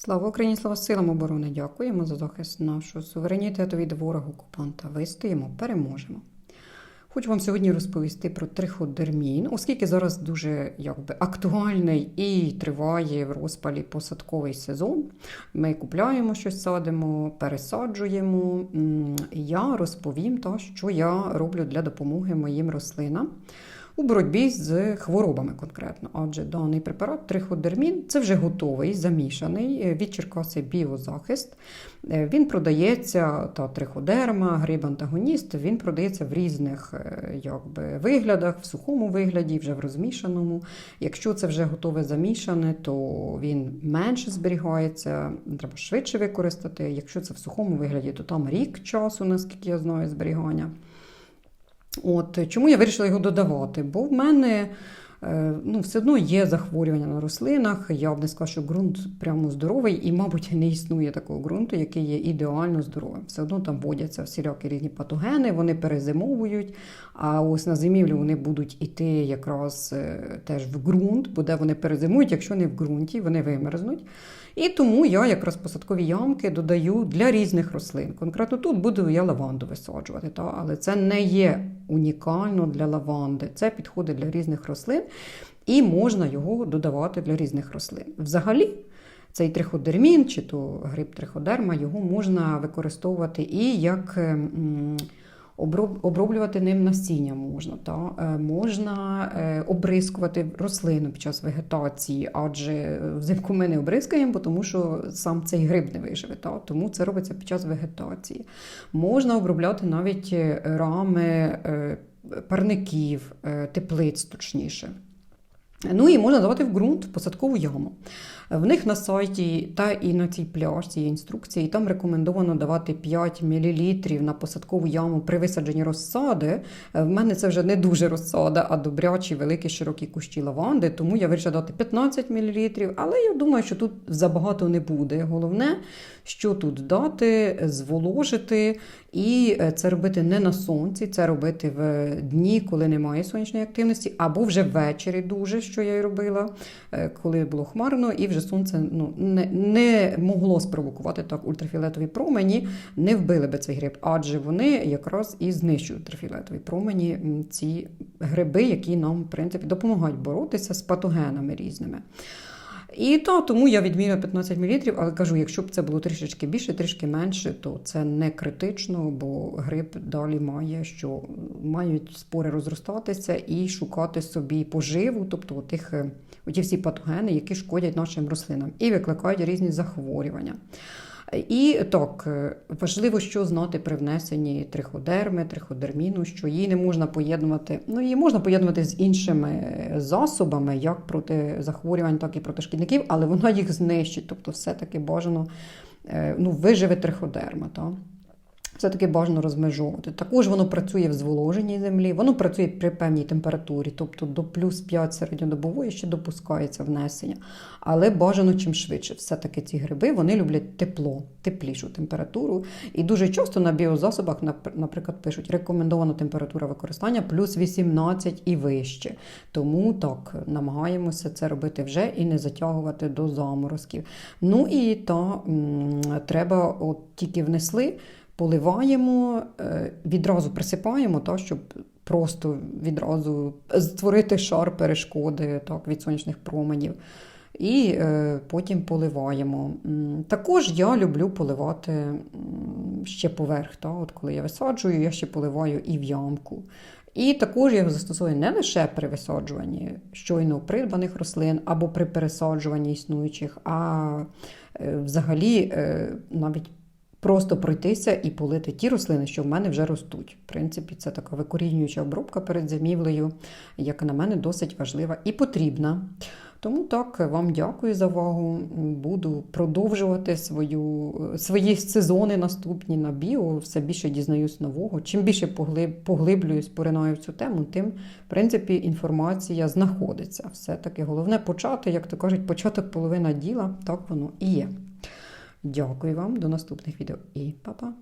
Слава Україні, слава силам оборони! Дякуємо за захист нашого суверенітету від ворога окупанта. Вистоїмо, переможемо. Хочу вам сьогодні розповісти про триходермін, оскільки зараз дуже якби, актуальний і триває в розпалі посадковий сезон. Ми купляємо щось, садимо, пересаджуємо. Я розповім, та, що я роблю для допомоги моїм рослинам у боротьбі з хворобами конкретно. Адже даний препарат триходермін це вже готовий, замішаний е, від Черкаси біозахист. Е, Він продається та триходерма, гриб-антагоніст. Він продається в різних е, якби, виглядах, в сухому вигляді, вже в розмішаному. Якщо це вже готове замішане, то він менше зберігається, треба швидше використати. Якщо це в сухому вигляді, то там рік часу, наскільки я знаю, зберігання. От чому я вирішила його додавати? Бо в мене е, ну, все одно є захворювання на рослинах. Я б не сказала, що ґрунт прямо здоровий, і, мабуть, не існує такого ґрунту, який є ідеально здоровим. Все одно там водяться всілякі різні патогени, вони перезимовують. А ось на зимівлю вони будуть іти якраз е, теж в ґрунт, бо де вони перезимують, якщо не в ґрунті, вони вимерзнуть. І тому я якраз посадкові ямки додаю для різних рослин. Конкретно тут буду я лаванду висаджувати, та? але це не є унікально для лаванди. Це підходить для різних рослин, і можна його додавати для різних рослин. Взагалі, цей триходермін чи то гриб триходерма, його можна використовувати і як. Оброблювати ним насіння можна, та? Е, можна е, обрискувати рослину під час вегетації, адже взимку ми не обрискаємо, тому що сам цей гриб не виживе. Та? Тому це робиться під час вегетації. Можна обробляти навіть рами е, парників, теплиць, точніше. Ну і можна давати в ґрунт посадкову яму. В них на сайті та і на цій пляшці є інструкції, і там рекомендовано давати 5 мл на посадкову яму при висадженні розсади. В мене це вже не дуже розсада, а добрячі великі широкі кущі лаванди, тому я вирішила дати 15 мл, але я думаю, що тут забагато не буде. Головне, що тут дати, зволожити, і е, це робити не на сонці, це робити в дні, коли немає сонячної активності, або вже ввечері дуже, що я й робила, е, коли було хмарно, і вже сонце ну, не, не могло спровокувати так ультрафіолетові промені, не вбили би цей гриб, адже вони якраз і знищують ультрафіолетові промені, ці гриби, які нам, в принципі, допомагають боротися з патогенами різними. І то тому я відміряю 15 мл, але кажу, якщо б це було трішечки більше, трішки менше, то це не критично, бо гриб далі має, що мають спори розростатися і шукати собі поживу, тобто тих, оті всі патогени, які шкодять нашим рослинам і викликають різні захворювання. І так, е, важливо, що знати при внесенні триходерми, триходерміну, що її не можна поєднувати. Ну, її можна поєднувати з іншими засобами, як проти захворювань, так і проти шкідників, але вона їх знищить. Тобто, все-таки бажано е, ну, виживе триходерма. Так? Все-таки бажано розмежовувати. Також воно працює в зволоженій землі, воно працює при певній температурі, тобто до плюс 5 середньодобової ще допускається внесення. Але бажано чим швидше. Все-таки ці гриби вони люблять тепло, теплішу температуру. І дуже часто на біозасобах, наприклад, пишуть рекомендована температура використання плюс 18 і вище. Тому так намагаємося це робити вже і не затягувати до заморозків. Ну і та м, треба, от тільки внесли поливаємо, е, відразу присипаємо, так, щоб просто відразу створити шар перешкоди так, від сонячних променів. І е, потім поливаємо. Також я люблю поливати ще поверх. Та, от коли я висаджую, я ще поливаю і в ямку. І також я застосую не лише при висаджуванні щойно придбаних рослин або при пересаджуванні існуючих, а е, взагалі е, навіть просто пройтися і полити ті рослини, що в мене вже ростуть. В принципі, це така викорінююча обробка перед зимівлею, яка на мене досить важлива і потрібна. Тому так, вам дякую за увагу. Буду продовжувати свою, свої сезони наступні на біо. Все більше дізнаюсь нового. Чим більше поглиб, поглиблююсь, поринаю в цю тему, тим, в принципі, інформація знаходиться. Все-таки головне почати, як то кажуть, початок половина діла, так воно і є. Дякую вам, до наступних відео і па-па!